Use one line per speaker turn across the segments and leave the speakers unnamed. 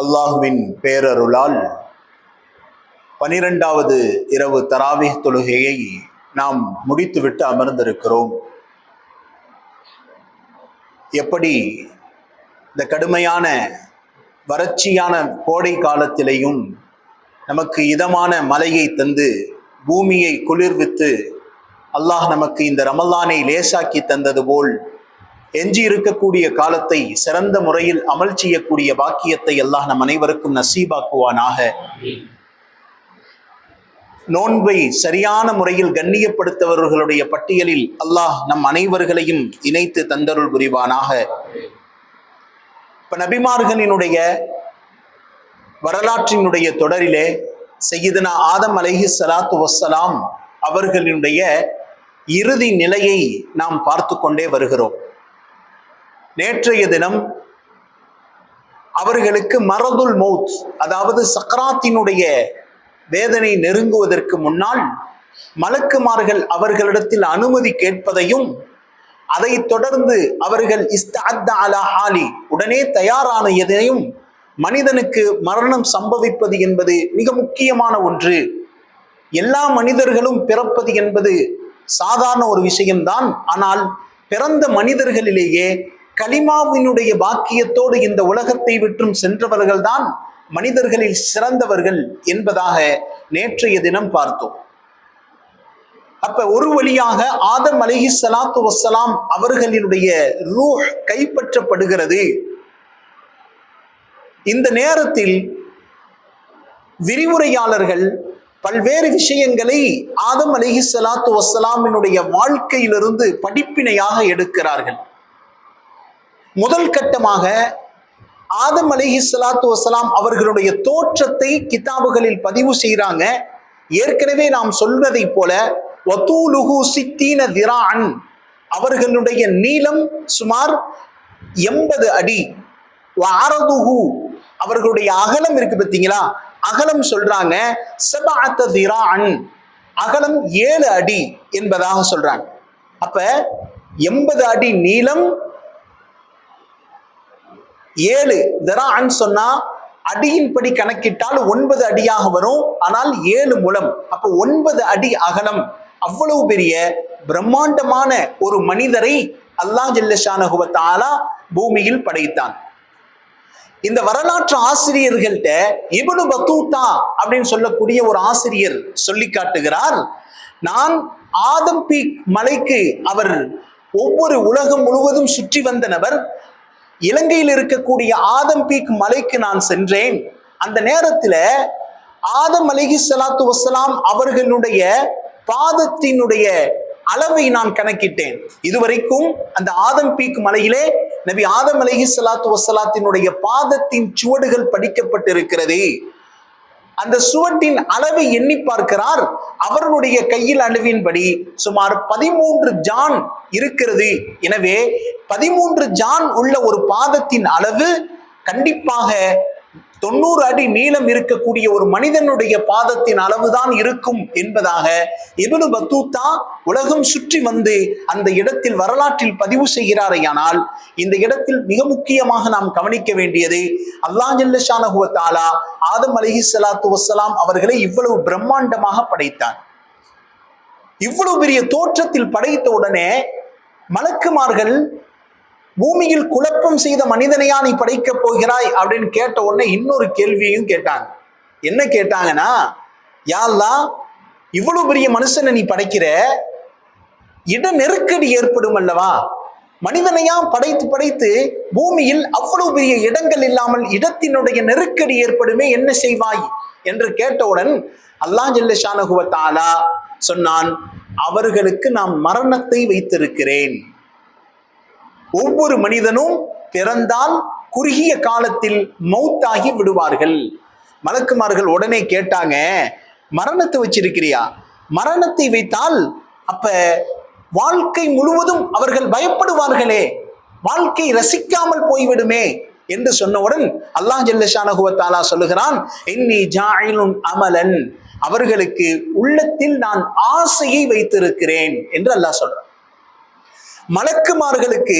அல்லாஹுவின் பேரருளால் பனிரெண்டாவது இரவு தராவி தொழுகையை நாம் முடித்துவிட்டு அமர்ந்திருக்கிறோம். எப்படி இந்த கடுமையான வறட்சியான கோடை காலத்திலேயும் நமக்கு இதமான மலையை தந்து பூமியை குளிர்வித்து அல்லாஹ் நமக்கு இந்த ரமலானை லேசாக்கி தந்தது போல் எஞ்சி இருக்கக்கூடிய காலத்தை சிறந்த முறையில் அமல் செய்யக்கூடிய பாக்கியத்தை எல்லாம் நம் அனைவருக்கும் நசீபாக்குவானாக. நோன்பை சரியான முறையில் கண்ணியப்படுத்தவர்களுடைய பட்டியலில் அல்லாஹ் நம் அனைவர்களையும் இணைத்து தந்தருள் புரிவானாக. இப்ப நபிமார்களினுடைய வரலாற்றினுடைய தொடரிலே செய்யுதனா ஆதம் அலஹி சலாத்து வசலாம் அவர்களினுடைய இறுதி நிலையை நாம் பார்த்து கொண்டே வருகிறோம். நேற்றைய தினம் அவர்களுக்கு மரதுல் மௌத் அதாவது சக்கராத்தினுடைய வேதனை நெருங்குவதற்கு முன்னால் மலக்குமார்கள் அவர்களிடத்தில் அனுமதி கேட்பதையும் அதை தொடர்ந்து அவர்கள் இஸ்தஅத்த அலா ஹாலி உடனே தயாரான எதையும் மனிதனுக்கு மரணம் சம்பவிப்பது என்பது மிக முக்கியமான ஒன்று. எல்லா மனிதர்களும் பிறப்பது என்பது சாதாரண ஒரு விஷயம்தான். ஆனால் பிறந்த மனிதர்களிலேயே கலிமாவினுடைய பாக்கியத்தோடு இந்த உலகத்தை விற்றும் சென்றவர்கள்தான் மனிதர்களில் சிறந்தவர்கள் என்பதாக நேற்றைய தினம் பார்த்தோம். அப்ப ஒரு வழியாக ஆதம் அலிஹி சலாத்து வசலாம் அவர்களினுடைய ரூஹ் கைப்பற்றப்படுகிறது. இந்த நேரத்தில் விரிவுரையாளர்கள் பல்வேறு விஷயங்களை ஆதம் அலிஹி சலாத்து வசலாமினுடைய வாழ்க்கையிலிருந்து படிப்பினையாக எடுக்கிறார்கள். முதல் கட்டமாக ஆதம் அலிஹி சலாத்து வசலாம் அவர்களுடைய தோற்றத்தை கிதாபுகளில் பதிவு செய்கிறாங்க. ஏற்கனவே நாம் சொல்வதை போல வத்தூலுகு சித்தீன திரான் அவர்களுடைய நீளம் சுமார் எண்பது அடி. வாரதுகு அவர்களுடைய அகலம் இருக்கு பார்த்தீங்களா? அகலம் சொல்றாங்க செபாத்த திரான் அகலம் ஏழு அடி என்பதாக சொல்றாங்க. அப்ப எண்பது அடி நீளம் ஏழு திரான் சொன்னா அடியின்படி கணக்கிட்டால் ஒன்பது அடியாக வரும். ஆனால் ஏழு முலம். அப்போ ஒன்பது அடி அகலம். அவ்வளவு பெரிய பிரம்மாண்டமான ஒரு மனிதரை அல்லாஹ் ஜல்லஷானகுவத்தாலா பூமியில் படைத்தான். இந்த வரலாற்று ஆசிரியர்கள்ட்ட இபனு பத்தூத்தா அப்படின்னு சொல்லக்கூடிய ஒரு ஆசிரியர் சொல்லி காட்டுகிறார். நான் ஆதம் பீக் மலைக்கு அவர் ஒவ்வொரு உலகம் முழுவதும் சுற்றி வந்த நபர். இலங்கையில் இருக்கக்கூடிய ஆதம் பீக் மலைக்கு நான் சென்றேன். அந்த நேரத்தில் ஆதம் அலிஹி சலாத்து வசலாம் அவர்களுடைய பாதத்தினுடைய அளவை நான் கணக்கிட்டேன். இதுவரைக்கும் அந்த ஆதம் பீக் மலையிலே நபி ஆதம் அலிஹி சலாத்து வசலாத்தினுடைய பாதத்தின் சுவடுகள் படிக்கப்பட்டிருக்கிறது. அந்த சுவட்டின் அளவை எண்ணி பார்க்கிறார். அவர்களுடைய கையில் அளவின்படி சுமார் பதிமூன்று ஜான் இருக்கிறது. எனவே பதிமூன்று ஜான் உள்ள ஒரு பாதத்தின் அளவு கண்டிப்பாக தொண்ணூறு அடி நீளம் இருக்கக்கூடிய ஒரு மனிதனுடைய பாதத்தின் அளவுதான் இருக்கும் என்பதாக இபனு பத்தூத்தா உலகம் சுற்றி வந்து அந்த இடத்தில் வரலாற்றில் பதிவு செய்கிறாரையானால் இந்த இடத்தில் மிக முக்கியமாக நாம் கவனிக்க வேண்டியது அல்லாஹ் ஜல்லஷானகுவத்தாலா ஆதம் அலிஹி சலாத்து வசலாம் அவர்களை இவ்வளவு பிரம்மாண்டமாக படைத்தான். இவ்வளவு பெரிய தோற்றத்தில் படைத்த உடனே மலக்குமார்கள் பூமியில் குழப்பம் செய்த மனிதனையா நீ படைக்கப் போகிறாய்? அப்படின்னு கேட்ட உடனே இன்னொரு கேள்வியையும் கேட்டாங்க. என்ன கேட்டாங்கன்னா யாழ்லா இவ்வளவு பெரிய மனுஷனை நீ படைக்கிற? இட நெருக்கடி ஏற்படும் அல்லவா? மனிதனையா படைத்து படைத்து பூமியில் அவ்வளவு பெரிய இடங்கள் இல்லாமல் இடத்தினுடைய நெருக்கடி ஏற்படுமே என்ன செய்வாய்? என்று கேட்டவுடன் அல்லாஹ் ஜல்லஷானகுவத்தாலா சொன்னான் அவர்களுக்கு நான் மரணத்தை வைத்திருக்கிறேன். ஒவ்வொரு மனிதனும் பிறந்தால் குறுகிய காலத்தில் மௌத்தாகி விடுவார்கள். மலக்குமார்கள் உடனே கேட்டாங்க மரணத்தை வச்சிருக்கிறியா? மரணத்தை வைத்தால் அப்ப வாழ்க்கை முழுவதும் அவர்கள் பயப்படுவார்களே. வாழ்க்கை ரசிக்காமல் போய்விடுமே. என்று சொன்னவுடன் அல்லாஹ் ஜல்லஷானகுவத்தாலா சொல்லுகிறான் இன்னி ஜாயிலுன் அமலன். அவர்களுக்கு உள்ளத்தில் நான் ஆசையை வைத்திருக்கிறேன் என்று அல்லாஹ் சொல்றான். மலக்குமார்களுக்கு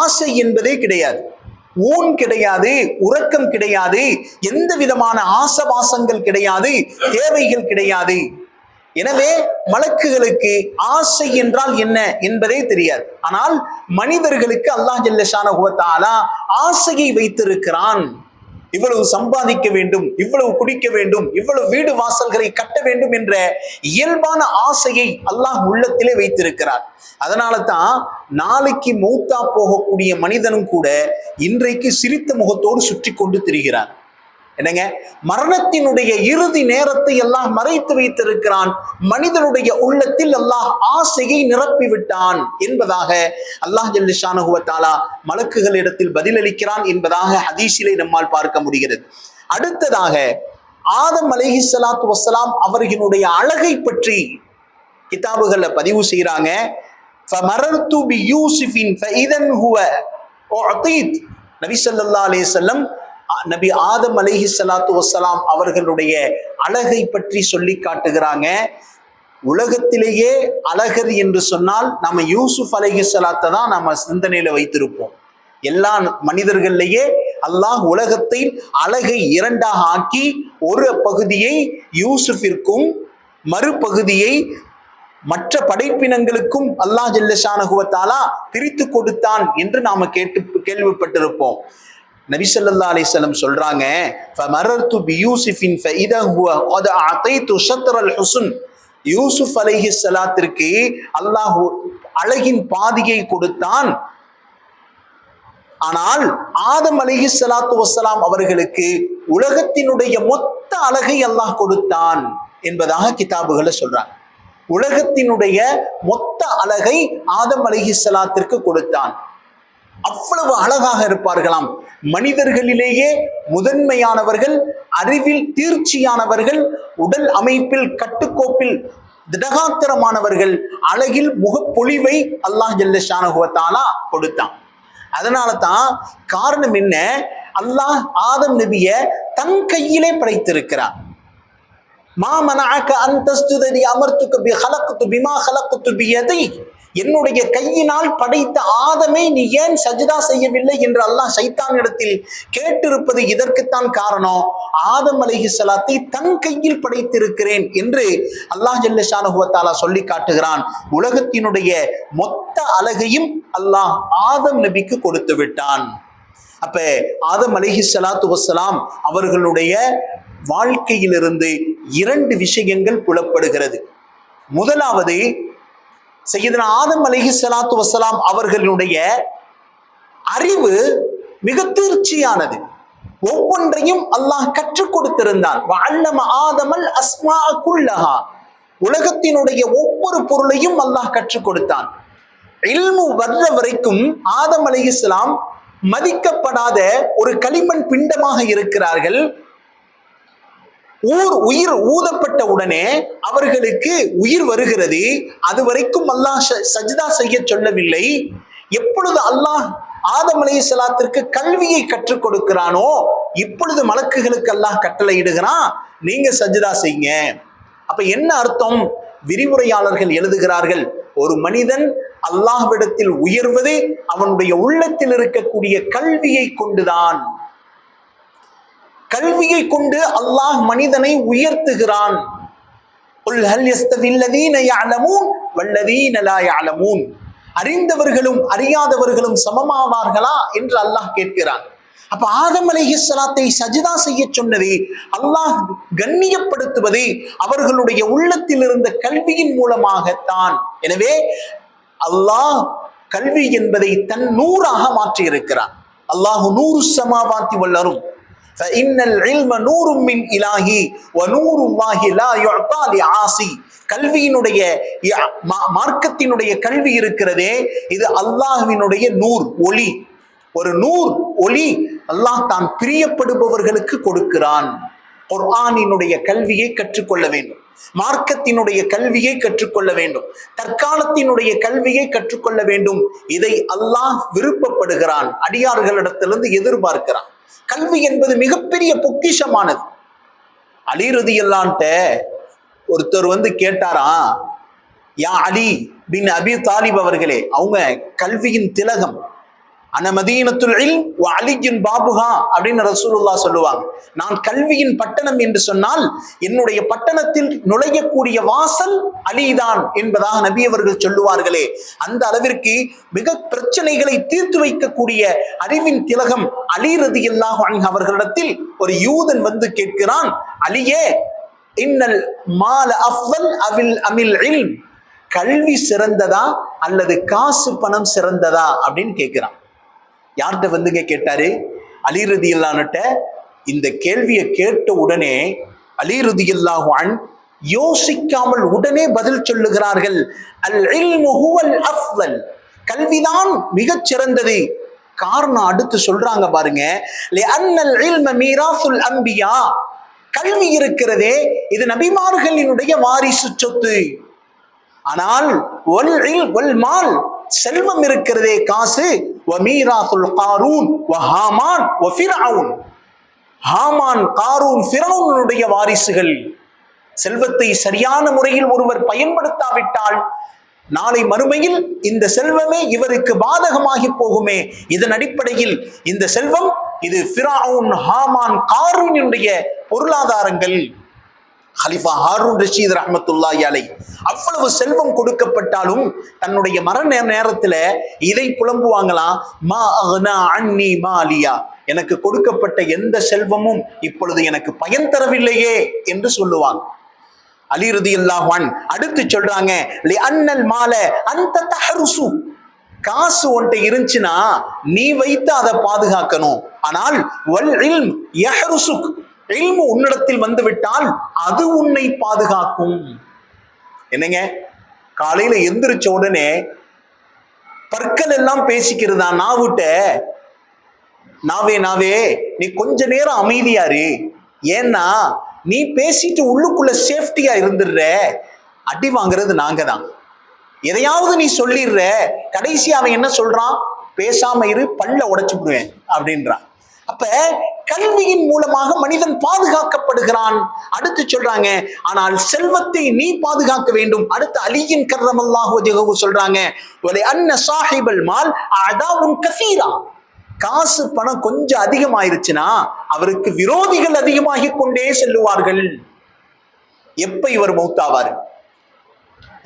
ஆசை என்பதே கிடையாது. ஊன் கிடையாது உறக்கம் கிடையாது எந்த விதமான ஆசவாசங்கள் கிடையாது தேவைகள் கிடையாது. எனவே மலக்குகளுக்கு ஆசை என்றால் என்ன என்பதே தெரியாது. ஆனால் மனிதர்களுக்கு அல்லாஹ் ஜல்லஷான ஆசையை வைத்திருக்கிறான். இவ்வளவு சம்பாதிக்க வேண்டும் இவ்வளவு குடிக்க வேண்டும் இவ்வளவு வீடு வாசல்களை கட்ட வேண்டும் என்ற இயல்பான ஆசையை அல்லாஹ் உள்ளத்திலே வைத்திருக்கிறார். அதனால தான் நாளைக்கு மௌத்தா போகக்கூடிய மனிதனும் கூட இன்றைக்கு சிரித்த முகத்தோடு சுற்றி கொண்டு திரிகிறார். என்னங்க? மரணத்தினுடைய இறுதி நேரத்தை எல்லாம் மறைத்து வைத்திருக்கிறான். மனிதனுடைய உள்ளத்தில் அல்லாஹ் ஆசையை நிரப்பி விட்டான் என்பதாக அல்லாஹ் ஜல்லிஷானுகுவத்தாலா மலக்குகள் இடத்தில் பதிலளிக்கிறான் என்பதாக ஹதீஷிலே நம்மால் பார்க்க முடிகிறது. அடுத்ததாக ஆதம் அலஹி சலாத்து வசலாம் அவர்களுடைய அழகை பற்றி கிதாபுகளில் பதிவு செய்கிறாங்க நபிசல்லா அலேசல்லம் நபி ஆதம் அலைஹி சலாத்து வசலாம் அவர்களுடைய அழகை பற்றி சொல்லி காட்டுகிறாங்க. உலகத்திலேயே அழகர் என்று சொன்னால் நம்ம யூசுப் அலஹி சலாத்தை தான் நம்ம சிந்தனையில வைத்திருப்போம். எல்லா மனிதர்கள்லேயே அல்லாஹ் உலகத்தை அழகை இரண்டாக ஆக்கி ஒரு பகுதியை யூசுஃபிற்கும் மறுபகுதியை மற்ற படைப்பினங்களுக்கும் அல்லாஹ் ஜல்லஷானகுவத்தாலா பிரித்து கொடுத்தான் என்று நாம கேட்டு கேள்விப்பட்டிருப்போம். நபிசல்லா ஸல்லல்லாஹு சொல்றாங்க ஃபமரர்து ஃபஇதா ஹுவ ஷத்ரல் யூசுப் அலைஹி சலாத்திற்கு அல்லாஹ் அழகின் பாதியை கொடுத்தான். ஆனால் ஆதம் அலிஹி சலாத்து வசலாம் அவர்களுக்கு உலகத்தினுடைய மொத்த அழகை அல்லாஹ் கொடுத்தான் என்பதாக கிதாபுகளை சொல்றாங்க. உலகத்தினுடைய மொத்த அழகை ஆதம் அலிஹி சலாத்திற்கு கொடுத்தான். அவ்வளவு அழகாக இருப்பார்களாம். மனிதர்களிலேயே முதன்மையானவர்கள் அறிவில் தீர்ச்சியானவர்கள் உடல் அமைப்பில் கட்டுக்கோப்பில் திடகாத்திரமானவர்கள் அழகில் முகப்பொழிவை அல்லாஹ் ஜல்லஷானகுவத்தாலா கொடுத்தான். அதனால தான் காரணம் என்ன? அல்லாஹ் ஆதம் நபிய தன் கையிலே படைத்திருக்கிறார். மா மனஅக அன் தஸ்ஜுதலி அமர்த்துக்கு பி ஹலக்து பிமா ஹலக்து பியதை என்னுடைய கையினால் படைத்த ஆதமை நீ ஏன் சஜிதா செய்யவில்லை என்று அல்லாஹ் சைத்தானிடத்தில் கேட்டிருப்பது இதற்குத்தான் காரணம். ஆதம் அலஹி ஸலாத்தை தன் கையில் படைத்திருக்கிறேன் என்று அல்லாஹ் ஜல்லஷானுகுவத்தாலா சொல்லி காட்டுகிறான். உலகத்தினுடைய மொத்த அழகையும் அல்லாஹ் ஆதம் நபிக்கு கொடுத்து விட்டான். அப்ப ஆதம் அலைஹி சலாத்து வஸ்ஸலாம் அவர்களுடைய வாழ்க்கையிலிருந்து இரண்டு விஷயங்கள் புலப்படுகிறது. முதலாவது செய்யதன ஆதம் அலைஹி சலாத்து வசலாம் அவர்களுடைய அறிவு மிக தீர்ச்சியானது. ஒவ்வொன்றையும் அல்லாஹ் கற்றுக் கொடுத்திருந்தான். வஅல்லம ஆதமல் அஸ்மா குல்லஹா. உலகத்தினுடைய ஒவ்வொரு பொருளையும் அல்லாஹ் கற்றுக் கொடுத்தான். இல்மு வர்ற வரைக்கும் ஆதம் அலைஹிஸ்ஸலாம் மதிக்கப்படாத ஒரு களிமண் பிண்டமாக இருக்கிறார்கள். ஊர் உயிர் ஊதப்பட்ட உடனே அவர்களுக்கு உயிர் வருகிறது. அது வரைக்கும் அல்லாஹ் சஜிதா செய்ய சொல்லவில்லை. எப்பொழுது அல்லாஹ் ஆதம் சலாத்திற்கு கல்வியை கற்றுக் கொடுக்கிறானோ இப்பொழுது மலக்குகளுக்கு அல்லாஹ் கட்டளையிடுகிறான் நீங்க சஜிதா செய்யுங்க அப்ப என்ன அர்த்தம்? விரிவுரையாளர்கள் எழுதுகிறார்கள் ஒரு மனிதன் அல்லாஹ்விடத்தில் உயர்வது அவனுடைய உள்ளத்தில் இருக்கக்கூடிய கல்வியை கொண்டுதான். கல்வியை கொண்டு அல்லாஹ் மனிதனை உயர்த்துகிறான். அறிந்தவர்களும் அறியாதவர்களும் சமமாவார்களா என்று அல்லாஹ் கேட்கிறான். அப்ப ஆதம் அலைஹிஸ்ஸலாத்தை சஜிதா செய்ய சொன்னதை அல்லாஹ் கண்ணியப்படுத்துவதை அவர்களுடைய உள்ளத்தில் இருந்த கல்வியின் மூலமாகத்தான். எனவே அல்லாஹ் கல்வி என்பதை தன் நூறாக மாற்றியிருக்கிறான். அல்லாஹு நூறு சமாவாத்தி வல்லரும். இன்னல் இல்ம நூறும் வ நூறும் வாஹி லா யுஅத்தா ஆசி கல்வியினுடைய மார்க்கத்தினுடைய கல்வி இருக்கிறதே இது அல்லாஹ்வினுடைய நூர் ஒளி. ஒரு நூர் ஒளி அல்லாஹ் தான் பிரியப்படுபவர்களுக்கு கொடுக்கிறான். குர்ஆனினுடைய கல்வியை கற்றுக்கொள்ள வேண்டும். மார்க்கத்தினுடைய கல்வியை கற்றுக்கொள்ள வேண்டும். தற்காலத்தினுடைய கல்வியை கற்றுக்கொள்ள வேண்டும். இதை அல்லாஹ் விருப்பப்படுகிறான். அடியார்களிடத்திலிருந்து எதிர்பார்க்கிறான். கல்வி என்பது மிகப்பெரிய பொக்கிஷமானது. அலிரதி எல்லான்ட்ட ஒருத்தர் வந்து கேட்டாராம் யா அலி பின் அபி தாலிப் அவர்களே அவங்க கல்வியின் திலகம் அனமதீனத்துல் அலியின் பாபுகா அப்படின்னு ரசூலுல்லா சொல்லுவாங்க. நான் கல்வியின் பட்டணம் என்று சொன்னால் என்னுடைய பட்டணத்தில் நுழையக்கூடிய வாசல் அலிதான் என்பதாக நபி அவர்கள் சொல்லுவார்களே. அந்த அளவிற்கு மிக பிரச்சனைகளை தீர்த்து வைக்கக்கூடிய அறிவின் திலகம் அலி ரதியல்லாஹு அன்ஹு அவர்களிடத்தில் ஒரு யூதன் வந்து கேட்கிறான் அலியே இன்னல் மால அஃவல் அவில் அமில் இல்ம். கல்வி சிறந்ததா அல்லது காசு பணம் சிறந்ததா? அப்படின்னு கேட்கிறான். யார்கிட்ட வந்துங்க கேட்டாரு? அலிரதி இல்லான்ட்ட இந்த கேள்வியை கேட்ட உடனே அலிரதி இல்லாஹான் யோசிக்காமல் உடனே பதில் சொல்லுகிறார்கள். அல் இல்மு அஃவல். கல்விதான் மிகச் சிறந்தது. காரணம் அடுத்து சொல்றாங்க பாருங்க. அன்னல் இல்ம மீராசுல் அம்பியா. கல்வி இருக்கிறதே இது நபிமார்களினுடைய வாரிசு சொத்து. ஆனால் ஒல் இல் ஒல் மால் செல்வம் இருக்கிறதே காசு. வமீராசுல் காரூன் வஹாமான் வஃபிரவுன் ஹாமான் காரூன் ஃபிரவுனுடைய வாரிசுகள். செல்வத்தை சரியான முறையில் ஒருவர் பயன்படுத்தாவிட்டால் நாளை மறுமையில் இந்த செல்வமே இவருக்கு பாதகமாகி போகுமே. இதன் அடிப்படையில் இந்த செல்வம் இது ஃபிராவுன் ஹாமான் காரூனுடைய பொருளாதாரங்கள். ஹலிஃபா ஹாரூன் ரஷீத் ரஹமத்துல்லாஹி அலை. அவ்வளவு செல்வம் கொடுக்கப்பட்டாலும் தன்னுடைய மரண நேரத்துல இதை புலம்புவாங்களாம் மா அக்னா அன்னி மாலியா. எனக்கு கொடுக்கப்பட்ட எந்த செல்வமும் இப்பொழுது எனக்கு பயன் தரவில்லையே என்று சொல்லுவாங்க. அலிருதி ரதியல்லாஹ்வான் அடுத்து சொல்றாங்க லி அன்னல் மால அந்த தஹருசு. காசு ஒன்ட்ட இருந்துச்சுன்னா நீ வைத்து அதை பாதுகாக்கணும். ஆனால் வல் இல்ம் யஹருசுக். இல்மு உன்னிடத்தில் வந்துவிட்டால் அது உன்னை பாதுகாக்கும். என்னங்க? காலையில எந்திரிச்ச உடனே பற்கள் எல்லாம் பேசிக்கிறதா நாவிட்ட. நாவே நாவே நீ கொஞ்ச நேரம் அமைதியாரு ஏன்னா நீ பேசிட்டு உள்ளுக்குள்ள சேஃப்டியா இருந்துடுற. அடி வாங்குறது நாங்க தான். எதையாவது நீ சொல்லிடுற. கடைசி அவன் என்ன சொல்றான்? பேசாம இரு பல்ல உடைச்சு விடுவேன். அப்படின்றான். அப்ப கல்வியின் மூலமாக மனிதன் பாதுகாக்கப்படுகிறான். அடுத்து சொல்றாங்க ஆனால் செல்வத்தை நீ பாதுகாக்க வேண்டும். அடுத்து அலியின் கர்ரமல்லாஹு சொல்றாங்க ஒரு அன்ன சாஹிபல் மால் அதாவுன் கசீரா. காசு பணம் கொஞ்சம் அதிகமாயிருச்சுன்னா அவருக்கு விரோதிகள் அதிகமாகி கொண்டே செல்லுவார்கள். எப்ப இவர் மௌத்தாவார்?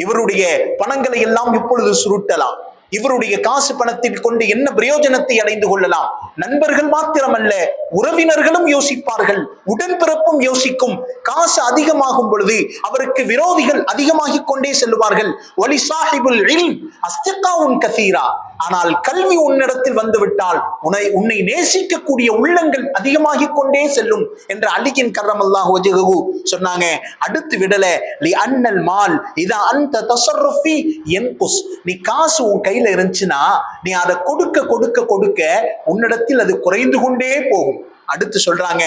இவருடைய பணங்களை எல்லாம் இப்பொழுது சுருட்டலாம். இவருடைய காசு பணத்தில் கொண்டு என்ன பிரயோஜனத்தை அடைந்து கொள்ளலாம்? நண்பர்கள் மாத்திரமல்ல உறவினர்களும் யோசிப்பார்கள் உடன்பிறப்பும் யோசிக்கும். காசு அதிகமாகும் பொழுது அவருக்கு விரோதிகள் அதிகமாகி கொண்டே செல்வார்கள் ஒலி சாஹிபுல் இல்ம் அஸ்திகாவுன் கசீரா. ஆனால் கல்வி உன்னிடத்தில் வந்துவிட்டால் உன்னை உன்னை நேசிக்கக்கூடிய உள்ளங்கள் அதிகமாகிக் கொண்டே செல்லும் என்று அலிகின் கர்ரமல்லாஹ் வஜஹு சொன்னாங்க. அடுத்து விடல லி அண்ணல் மால் இதா அந்த தசர்ரஃபி என் நீ காசு உன் கையில் இருந்துச்சுன்னா நீ அதை கொடுக்க கொடுக்க கொடுக்க உன்னிடத்தில் அது குறைந்து கொண்டே போகும். அடுத்து சொல்றாங்க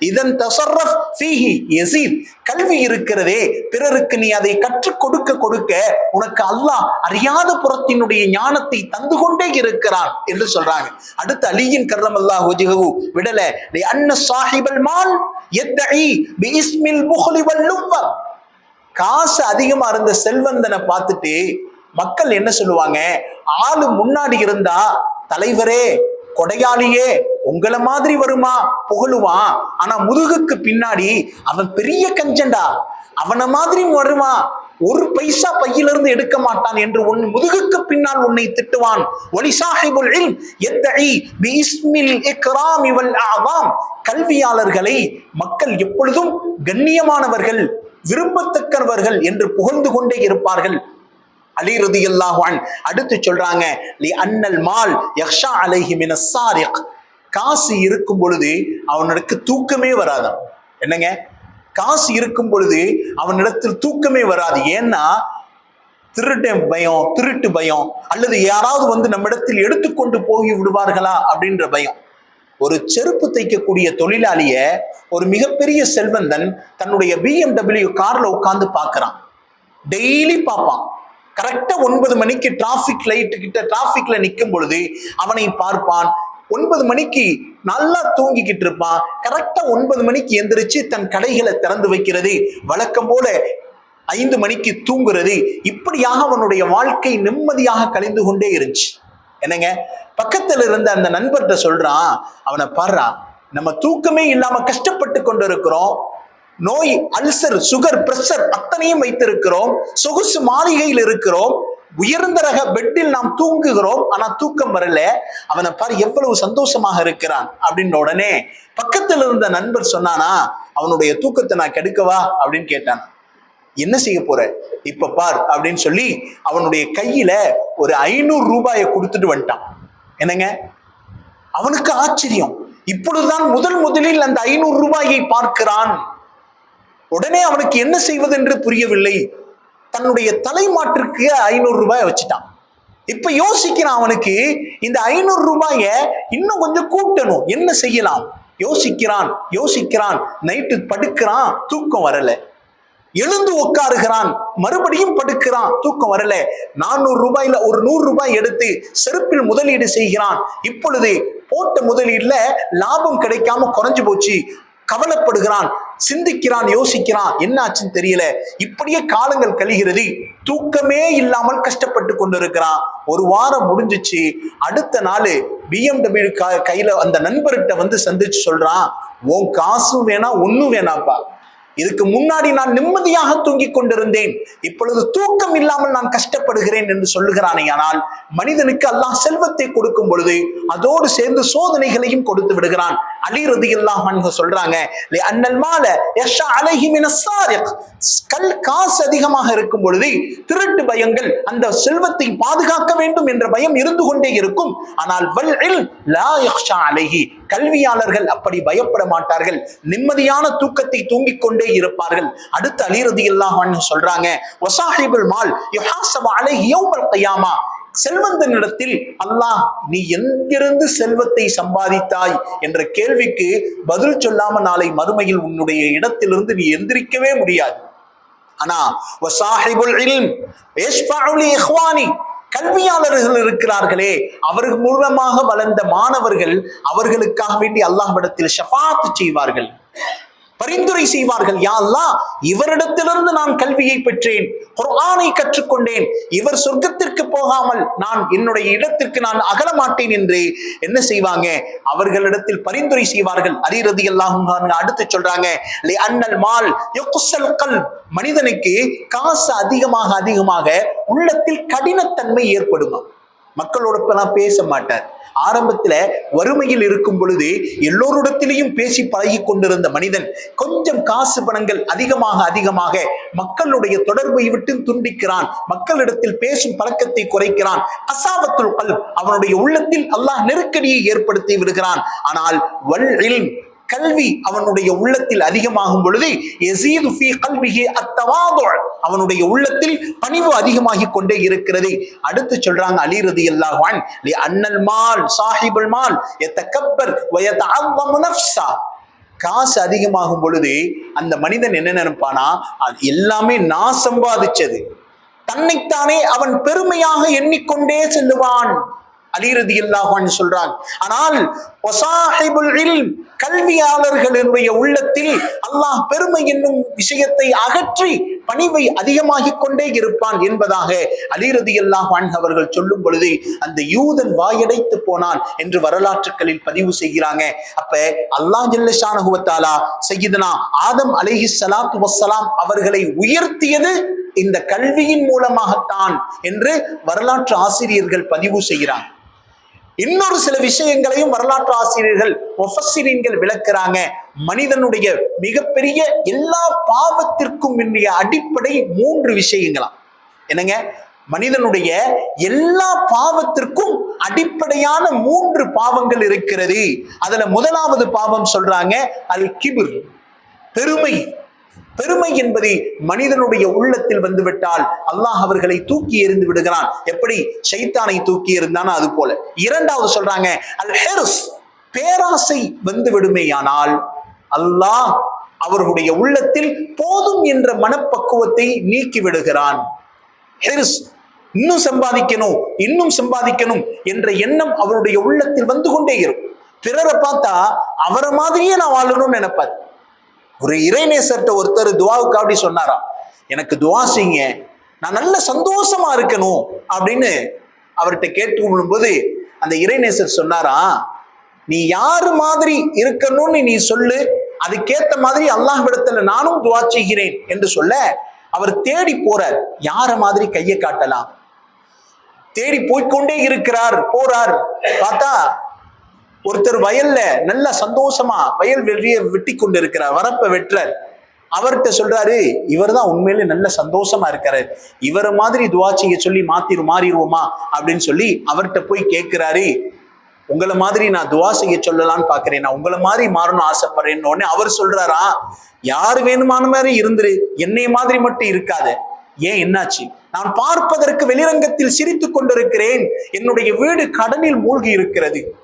இதன் தசர்ரஃப் ஃபீஹி எசீத் கல்வி இருக்கிறதே பிறருக்கு நீ அதை கற்றுக் கொடுக்க கொடுக்க உனக்கு அல்லாஹ் அறியாத புறத்தினுடைய ஞானத்தை தந்து கொண்டே இருக்கிறான் என்று சொல்றாங்க. அடுத்து அலியின் கர்ரம் அல்லாஹ் வஜ்ஹு விடல அன்ன சாஹிபல் மான் யத்இ பி இஸ்மில் புஹ்லி வல் காசு அதிகமா இருந்த செல்வந்தனை பார்த்துட்டு மக்கள் என்ன சொல்லுவாங்க? ஆளு முன்னாடி இருந்தா தலைவரே கொடையாளியே உங்களை மாதிரி வருமா? புகழுவான். ஆனா முதுகுக்கு பின்னாடி அவன் பெரிய கஞ்சண்டா. அவனை மாதிரி வருவான் ஒரு பைசா பையிலிருந்து எடுக்க மாட்டான் என்று உன் முதுகுக்கு பின்னால் உன்னை திட்டுவான். ஒலி சாஹிபுல் இல் யத்தஇ பி இஸ்மில் இக்ராமி வல் கல்வியாளர்களை மக்கள் எப்பொழுதும் கண்ணியமானவர்கள் விரும்பத்தக்கவர்கள் என்று புகழ்ந்து கொண்டே இருப்பார்கள். அலி ரதியல்லாஹு அடுத்து சொல்றாங்க லி அன்னல் மால் யக்ஷா அலைஹி மின சாரிக். காசு இருக்கும் பொழுது அவனுக்கு தூக்கமே வராதான் என்னங்க? காசு இருக்கும் பொழுது அவனிடத்தில் தூக்கமே வராது. ஏன்னா திருட்டு பயம் திருட்டு பயம் அல்லது யாராவது வந்து நம்மிடத்தில் எடுத்துக்கொண்டு போய் விடுவார்களா அப்படின்ற பயம். ஒரு செருப்பு தைக்கக்கூடிய தொழிலாளிய ஒரு மிகப்பெரிய செல்வந்தன் தன்னுடைய பிஎம்டபிள்யூ கார்ல உட்காந்து பார்க்கறான். டெய்லி பார்ப்பான். கரெக்டா ஒன்பது மணிக்கு டிராபிக் லைட் கிட்ட டிராபிக்ல நிற்கும் பொழுது அவனை பார்ப்பான். ஒன்பது மணிக்கு நல்லா தூங்கிக்கிட்டு இருப்பான். கரெக்டா ஒன்பது மணிக்கு எந்திரிச்சு தன் கடைகளை திறந்து வைக்கிறது. வழக்கம் போல ஐந்து மணிக்கு தூங்குறது இப்படியாக அவனுடைய வாழ்க்கை நிம்மதியாக கழிந்து கொண்டே இருந்துச்சு. என்னங்க? பக்கத்துல இருந்த அந்த நண்பர்கிட்ட சொல்றான். அவனை பாடுறான். நம்ம தூக்கமே இல்லாம கஷ்டப்பட்டு கொண்டு இருக்கிறோம் நோய் அல்சர் சுகர் பிரஷர் அத்தனையும் வைத்திருக்கிறோம். சொகுசு மாளிகையில் இருக்கிறோம். உயர்ந்த ரக பெட்டில் நாம் தூங்குகிறோம். ஆனா தூக்கம் வரல. அவனை பாரு எவ்வளவு சந்தோஷமாக இருக்கிறான் அப்படின்ற உடனே பக்கத்தில் இருந்த நண்பர் சொன்னானா அவனுடைய தூக்கத்தை நான் கெடுக்கவா அப்படின்னு கேட்டான். என்ன செய்ய போற? இப்ப பார் அப்படின்னு சொல்லி அவனுடைய கையில ஒரு ஐநூறு ரூபாயை கொடுத்துட்டு வந்துட்டான். என்னங்க? அவனுக்கு ஆச்சரியம். இப்பொழுதுதான் முதல் முதலில் அந்த ஐநூறு ரூபாயை பார்க்கிறான். உடனே அவனுக்கு என்ன செய்வது என்று புரியவில்லை. தன்னுடைய தலைமாட்டிற்கு ஐநூறு ரூபாய் வச்சுட்டான். இப்ப யோசிக்கிறான் அவனுக்கு இந்த ஐநூறு ரூபாய இன்னும் கொஞ்சம் கூட்டணும் என்ன செய்யலாம்? யோசிக்கிறான் யோசிக்கிறான் நைட்டு படுக்கிறான் தூக்கம் வரல. எழுந்து உட்காருகிறான் மறுபடியும் படுக்கிறான் தூக்கம் வரல. நானூறு ரூபாயில ஒரு நூறு ரூபாய் எடுத்து செருப்பில் முதலீடு செய்கிறான். இப்பொழுது போட்ட முதலீடுல லாபம் கிடைக்காம குறைஞ்சு போச்சு. கவலைப்படுகிறான். சிந்திக்கிறான் யோசிக்கிறான் என்னாச்சுன்னு தெரியல. இப்படியே காலங்கள் கழிகிறது. தூக்கமே இல்லாமல் கஷ்டப்பட்டு கொண்டிருக்கிறான். ஒரு வாரம் முடிஞ்சிச்சு. அடுத்த நாள் பிஎம்டபிள்யூ கையில அந்த நண்பர்கிட்ட வந்து சந்திச்சு சொல்றான் உன் காசும் வேணாம் ஒன்றும் வேணாப்பா இதுக்கு முன்னாடி நான் நிம்மதியாக தூங்கிக் கொண்டிருந்தேன். இப்பொழுது தூக்கம் இல்லாமல் நான் கஷ்டப்படுகிறேன் என்று சொல்லுகிறானே. ஆனால் மனிதனுக்கு அல்லாஹ் செல்வத்தை கொடுக்கும் பொழுது அதோடு சேர்ந்து சோதனைகளையும் கொடுத்து விடுகிறான். அலி ரதி இல்லாம சொல்றாங்க "லி மால யஷா கல் காசு அதிகமாக இருக்கும் பொழுது திருட்டு பயங்கள் அந்த செல்வத்தை பாதுகாக்க வேண்டும் என்ற பயம் இருந்து கொண்டே இருக்கும். ஆனால் வல் லா யக்ஷா அலைஹி. கல்வியாளர்கள் அப்படி பயப்பட மாட்டார்கள். நிம்மதியான தூக்கத்தை தூங்கிக் கொண்டே இருப்பார்கள். அடுத்து அலிரதி இல்லாம சொல்றாங்க வசாஹிபுல் மால் யுஹாசபு அலைஹி யௌமல் கியாமா. செல்வந்தனிடத்தில் அல்லாஹ் நீ எங்கிருந்து செல்வத்தை சம்பாதித்தாய்? என்ற கேள்விக்கு பதில் சொல்லாம நாளை மறுமையில் உன்னுடைய இடத்திலிருந்து நீ எந்திரிக்கவே முடியாது. ஆனா கல்வியாளர்கள் இருக்கிறார்களே அவர்கள் மூலமாக வளர்ந்த மாணவர்கள் அவர்களுக்காக வேண்டி அல்லாஹ் இடத்தில் ஷஃபாத் செய்வார்கள். பரிந்துரை செய்வார்கள். யா இவரிடத்திலிருந்து நான் கல்வியை பெற்றேன். குர்ஆனை கற்றுக்கொண்டேன். இவர் சொர்க்கத்திற்கு போகாமல் நான் என்னுடைய இடத்திற்கு நான் அகல மாட்டேன் என்று என்ன செய்வாங்க? அவர்களிடத்தில் பரிந்துரை செய்வார்கள். அரிரதி எல்லாம் அடுத்து சொல்றாங்க மால் மனிதனுக்கு காசு அதிகமாக அதிகமாக உள்ளத்தில் கடினத்தன்மை ஏற்படுமா? மக்களோடப்பெல்லாம் பேச மாட்டார் ஆரம்பத்துல வறுமையில் இருக்கும் பொழுது எல்லோரிடத்திலையும் பேசி பழகி கொண்டிருந்த மனிதன் கொஞ்சம் காசு பணங்கள் அதிகமாக அதிகமாக மக்களுடைய தொடர்பை விட்டு துண்டிக்கிறான். மக்களிடத்தில் பேசும் பழக்கத்தை குறைக்கிறான். அசாவத்துள் அவனுடைய உள்ளத்தில் அல்லாஹ் நெருக்கடியை ஏற்படுத்தி விடுகிறான். ஆனால் வல் கல்வி அவனுடைய உள்ளத்தில் அதிகமாகும் பொழுது எசீது ஃபீ அத்தவாது அவனுடைய உள்ளத்தில் பணிவு அதிகமாகி கொண்டே இருக்கிறது. அடுத்து சொல்றாங்க அலி ரதி அன் லி அன்னல் மால் சாஹிபுல் மால் யதகப்பர் வ நஃப்ஸா. காசு அதிகமாகும் பொழுது அந்த மனிதன் என்ன நினைப்பானா அது எல்லாமே நான் சம்பாதிச்சது. தன்னைத்தானே அவன் பெருமையாக எண்ணிக்கொண்டே செல்லுவான். அலிரதி அல்லாஹான் சொல்றான். ஆனால் கல்வியாளர்களினுடைய கல்வியாளர்களுடைய உள்ளத்தில் அல்லாஹ் பெருமை என்னும் விஷயத்தை அகற்றி பணிவை அதிகமாகிக் கொண்டே இருப்பான் என்பதாக அலிரதி அல்லாஹ் அவர்கள் சொல்லும் பொழுது அந்த யூதன் வாயடைத்து போனான் என்று வரலாற்றுகளில் பதிவு செய்கிறாங்க. அப்ப அல்லாஹ் ஜல்லஷானகுவத்தாலா செய்யுதுனா ஆதம் அலைஹி சலாத்து வசலாம் அவர்களை உயர்த்தியது இந்த கல்வியின் மூலமாகத்தான் என்று வரலாற்று ஆசிரியர்கள் பதிவு செய்கிறாங்க. இன்னொரு சில விஷயங்களையும் வரலாற்று ஆசிரியர்கள் முஃபஸ்ஸிரீன்கள் விளக்குறாங்க. மனிதனுடைய மிகப்பெரிய எல்லா பாவத்திற்கும் இன்றைய அடிப்படை மூன்று விஷயங்களாம். என்னங்க? மனிதனுடைய எல்லா பாவத்திற்கும் அடிப்படையான மூன்று பாவங்கள் இருக்கிறது. அதுல முதலாவது பாவம் சொல்றாங்க அல் கிபிர் பெருமை. பெருமை என்பது மனிதனுடைய உள்ளத்தில் வந்துவிட்டால் அல்லாஹ் அவர்களை தூக்கி எறிந்து விடுகிறான். எப்படி? ஷைத்தானை தூக்கி எறிந்தானோ அது போல. இரண்டாவது சொல்றாங்க அல் ஹெருஸ் பேராசை வந்து விடுமேயானால் அல்லாஹ் அவர்களுடைய உள்ளத்தில் போதும் என்ற மனப்பக்குவத்தை நீக்கி விடுகிறான். ஹெர்ஸ் இன்னும் சம்பாதிக்கணும் இன்னும் சம்பாதிக்கணும் என்ற எண்ணம் அவருடைய உள்ளத்தில் வந்து கொண்டே இருக்கும். பிறரை பார்த்தா அவரை மாதிரியே நான் வாழணும்னு நினைப்பார். ஒரு இறைநேசர்கிட்ட ஒருத்தர் துவாவுக்கு அப்படி சொன்னாராம். எனக்கு துவா செய்யுங்க. நான் நல்ல சந்தோஷமா இருக்கணும். அப்படின்னு அவர்கிட்ட கேட்டு போது அந்த இறைநேசர் சொன்னாரா நீ யாரு மாதிரி இருக்கணும்னு நீ சொல்லு. அதுக்கேத்த மாதிரி அல்லாஹ்விடத்துல நானும் துவா செய்கிறேன். என்று சொல்ல அவர் தேடி போறார். யார மாதிரி கையை காட்டலாம்? தேடி போய்க்கொண்டே இருக்கிறார் போறார். பார்த்தா ஒருத்தர் வயல்ல நல்ல சந்தோஷமா வயல் வெறிய வெட்டி கொண்டு இருக்கிறார் வரப்ப வெட்டுறார். அவர்கிட்ட சொல்றாரு இவர் தான் உண்மையிலே நல்ல சந்தோஷமா இருக்காரு. இவரை மாதிரி துவா செய்ய சொல்லி மாத்திரு மாறிடுவோமா? அப்படின்னு சொல்லி அவர்கிட்ட போய் கேட்கிறாரு உங்களை மாதிரி நான் துவா செய்ய சொல்லலான்னு பாக்குறேன் நான் உங்களை மாதிரி மாறணும் ஆசைப்படுறேன்னு உடனே அவர் சொல்றாரா? யார் வேணுமான மாதிரி இருந்துரு என்னை மாதிரி மட்டும் இருக்காத. ஏன் என்னாச்சு? நான் பார்ப்பதற்கு வெளிரங்கத்தில் சிரித்து கொண்டிருக்கிறேன். என்னுடைய வீடு கடனில் மூழ்கி இருக்கிறது.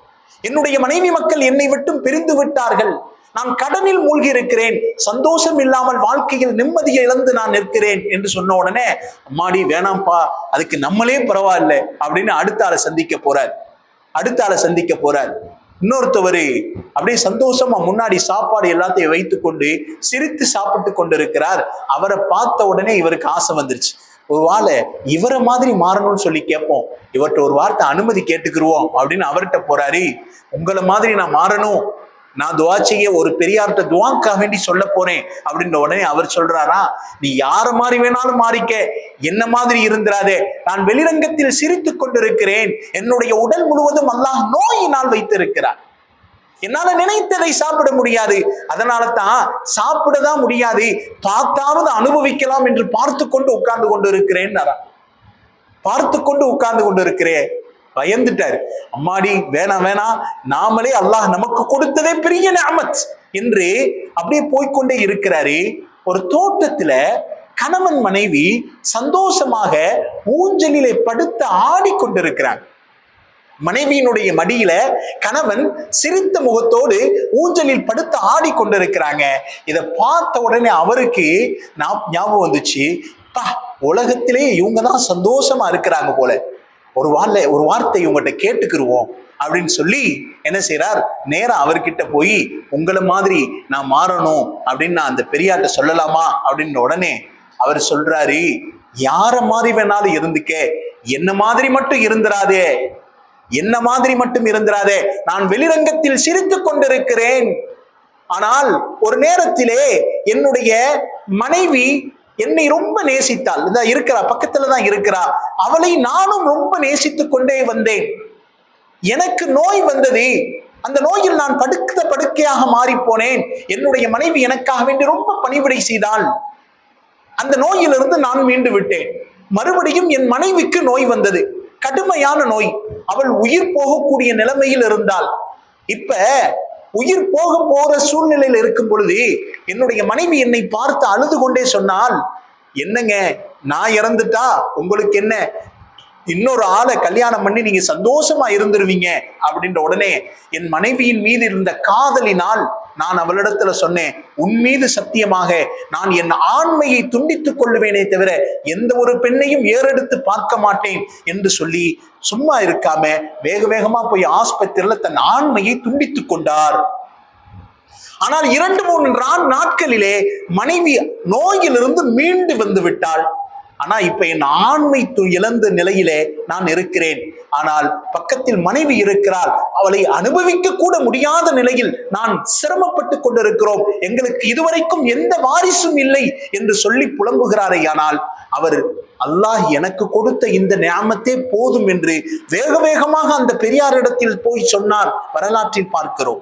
என்னுடைய மனைவி மக்கள் என்னை விட்டும் பிரிந்து விட்டார்கள். நான் கடனில் மூழ்கி இருக்கிறேன். சந்தோஷம் இல்லாமல் வாழ்க்கையில் நிம்மதியை இழந்து நான் நிற்கிறேன் என்று சொன்ன உடனே அம்மாடி வேணாம்ப்பா. அதுக்கு நம்மளே பரவாயில்ல. அப்படின்னு அடுத்த ஆளை சந்திக்க போறார். அடுத்த ஆளை சந்திக்க போறார். இன்னொருத்தவர் அப்படியே சந்தோஷமா முன்னாடி சாப்பாடு எல்லாத்தையும் வைத்துக்கொண்டு சிரித்து சாப்பிட்டு கொண்டிருக்கிறார். அவரை பார்த்த உடனே இவருக்கு ஆசை வந்துருச்சு. ஒரு வாழை இவரை மாதிரி மாறணும்னு சொல்லி கேட்போம். இவர்கிட்ட ஒரு வார்த்தை அனுமதி கேட்டுக்கிருவோம் அப்படின்னு அவர்கிட்ட போறாரு. உங்களை மாதிரி நான் மாறணும். நான் துவா செய்ய ஒரு பெரியார்கிட்ட துவாக்காக வேண்டி சொல்ல போறேன் அப்படின்ற உடனே அவர் சொல்றாரா நீ யார மாதிரி வேணாலும் மாறிக்க என்ன மாதிரி இருந்திராதே. நான் வெளிரங்கத்தில் சிரித்து கொண்டிருக்கிறேன். என்னுடைய உடல் முழுவதும் அல்லாஹ் நோயினால் வைத்திருக்கிறார். என்னால நினைத்ததை சாப்பிட முடியாது. அதனால தான் சாப்பிடதான் முடியாது. பார்த்தாவது அனுபவிக்கலாம் என்று பார்த்து கொண்டு உட்கார்ந்து கொண்டு இருக்கிறேன் பார்த்து கொண்டு உட்கார்ந்து கொண்டு இருக்கிறேன் பயந்துட்டாரு. அம்மாடி வேணாம் வேணாம். நாமளே அல்லாஹ் நமக்கு கொடுத்ததே பெரிய நியமத். என்று அப்படியே போய்கொண்டே இருக்கிறாரு. ஒரு தோட்டத்துல கணவன் மனைவி சந்தோஷமாக ஊஞ்சலிலே படுத்து ஆடிக்கொண்டிருக்கிறாங்க. மனைவியினுடைய மடியில கணவன் சிரித்த முகத்தோடு ஊஞ்சலில் படுத்து ஆடிக்கொண்டிருக்கிறாங்க இதை பார்த்த உடனே அவருக்கு நான் ஞாபகம் வந்துச்சு. பா உலகத்திலே இவங்க தான் சந்தோஷமா இருக்கிறாங்க போல. ஒரு வார்த்தை ஒரு வார்த்தை இவங்ககிட்ட கேட்டுக்கிருவோம் அப்படின்னு சொல்லி என்ன செய்யறார் நேரம் அவர்கிட்ட போய் உங்களை மாதிரி நான் மாறணும் அப்படின்னு நான் அந்த பெரியார்ட்ட சொல்லலாமா? அப்படின்னு உடனே அவர் சொல்றாரு யார மாதிரி வேணாலும் இருந்துக்க. என்ன மாதிரி மட்டும் இருந்துராதே என்ன மாதிரி மட்டும் இருந்திராதே? நான் வெளிரங்கத்தில் சிரித்துக் கொண்டிருக்கிறேன். ஆனால் ஒரு நேரத்திலே என்னுடைய மனைவி என்னை ரொம்ப நேசித்தாள். இந்த இருக்கிறா? பக்கத்துல தான் இருக்கிறா. அவளை நானும் ரொம்ப நேசித்துக் கொண்டே வந்தேன். எனக்கு நோய் வந்தது. அந்த நோயில் நான் படுக்க படுக்கையாக மாறி போனேன் என்னுடைய மனைவி எனக்காக வேண்டி ரொம்ப பணிவிடை செய்தாள். அந்த நோயிலிருந்து நான் மீண்டு விட்டேன். மறுபடியும் என் மனைவிக்கு நோய் வந்தது. கடுமையான நோய். அவள் உயிர் போகக்கூடிய நிலைமையில் இருந்தாள் இப்ப உயிர் போக போற சூழ்நிலையில் இருக்கும் பொழுது என்னுடைய மனைவி என்னை பார்த்து அழுது கொண்டே சொன்னால் என்னங்க நான் இறந்துட்டா? உங்களுக்கு என்ன? இன்னொரு ஆளை கல்யாணம் பண்ணி நீங்க சந்தோஷமா இருந்துருவீங்க? அப்படின்ற உடனே என் மனைவியின் மீது இருந்த காதலினால் நான் அவளிடத்துல சொன்னேன் உன் மீது சத்தியமாக நான் என் ஆண்மையை துண்டித்துக் கொள்ளுவேனே தவிர எந்த ஒரு பெண்ணையும் ஏறெடுத்து பார்க்க மாட்டேன் என்று சொல்லி சும்மா இருக்காம வேக வேகமா போய் ஆஸ்பத்திரியில தன் ஆண்மையை துண்டித்துக் கொண்டார். ஆனால் இரண்டு மூன்று நாட்களிலே மனைவி நோயிலிருந்து மீண்டு வந்து விட்டாள். ஆனா இப்ப என் ஆண்மை இழந்த நிலையிலே நான் இருக்கிறேன். ஆனால் பக்கத்தில் மனைவி இருக்கிறாள். அவளை அனுபவிக்க கூட முடியாத நிலையில் நான் சிரமப்பட்டு கொண்டிருக்கிறோம். எங்களுக்கு இதுவரைக்கும் எந்த வாரிசும் இல்லை என்று சொல்லி புலம்புகிறாரே ஆனால் அவர் அல்லாஹ் எனக்கு கொடுத்த இந்த நியாமத்தே போதும் என்று வேக வேகமாக அந்த பெரியாரிடத்தில் போய் சொன்னார். வரலாற்றில் பார்க்கிறோம்.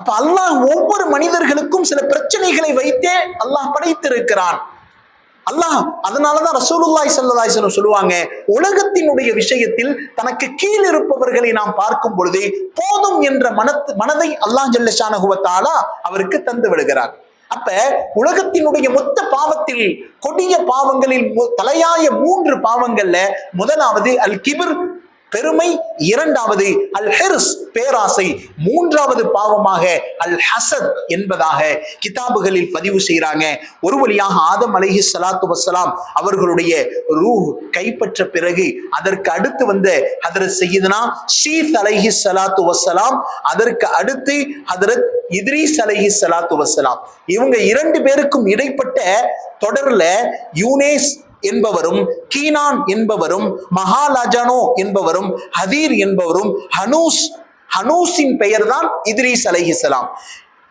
அப்ப அல்லாஹ் ஒவ்வொரு மனிதர்களுக்கும் சில பிரச்சனைகளை வைத்தே அல்லாஹ் படைத்திருக்கிறான். அல்லாஹ் அதனாலதான் ரசூலுல்லாய் சல்லாஹ் சொல்லுவாங்க உலகத்தினுடைய விஷயத்தில் தனக்கு கீழ் இருப்பவர்களை நாம் பார்க்கும் பொழுது போதும் என்ற மனத்து மனதை அல்லாஹ் ஜல்லஷானகுவத்தாலா அவருக்கு தந்து விடுகிறார். அப்ப உலகத்தினுடைய மொத்த பாவத்தில் கொடிய பாவங்களில் தலையாய மூன்று பாவங்கள்ல முதலாவது அல் கிபிர் பெருமை இரண்டாவது அல் ஹெர்ஸ் பேராசை. மூன்றாவது பாவமாக அல் ஹசத் என்பதாக கிதாபுகளில் பதிவு செய்கிறாங்க ஒரு வழியாக ஆதம் அலஹி சலாத்து வசலாம் அவர்களுடைய ரூ கைப்பற்ற பிறகு அதற்கு அடுத்து வந்த ஹதரத் செய்யுதுனா ஷீத் அலஹி சலாத்து வசலாம் அதற்கு அடுத்து ஹதரத் இத்ரீஸ் அலஹி சலாத்து வசலாம் இவங்க இரண்டு பேருக்கும் இடைப்பட்ட தொடர்ல யூனேஸ் என்பவரும் கீனான் என்பவரும் மகாலாஜானோ என்பவரும் ஹதீர் என்பவரும் ஹனூஸ் ஹனூஸின் பெயர்தான் இத்ரீஸ் அலைஹிசலாம்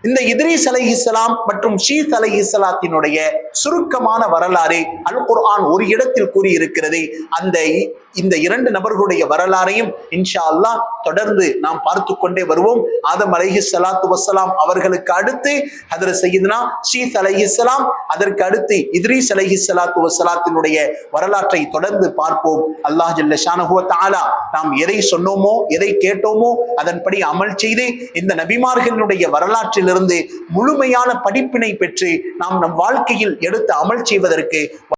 இந்த இத்ரீஸ் அலைஹிஸ்ஸலாம் மற்றும் ஷீஸ் அலைஹிஸ்ஸலாத்தினுடைய சுருக்கமான வரலாறு அல் குர்ஆன் ஒரு இடத்தில் கூறியிருக்கிறது. அந்த இந்த இரண்டு நபர்களுடைய வரலாறையும் இன்ஷா அல்லாஹ் தொடர்ந்து நாம் பார்த்து கொண்டே வருவோம். ஆதம் அலஹி சலாத்து வசலாம் அவர்களுக்கு அடுத்து ஹதரத் சையதுனா ஷீஸ் அலைஹிஸ்ஸலாம் அதற்கு அடுத்து இத்ரீஸ் அலஹி சலாத்து வசலாத்தினுடைய வரலாற்றை தொடர்ந்து பார்ப்போம். அல்லாஹ் ஜல்ல ஷானஹு வ நாம் எதை சொன்னோமோ எதை கேட்டோமோ அதன்படி அமல் செய்து இந்த நபிமார்களினுடைய வரலாற்றிலிருந்து முழுமையான படிப்பினை பெற்று நாம் நம் வாழ்க்கையில் எடுத்து அமல் செய்வதற்கு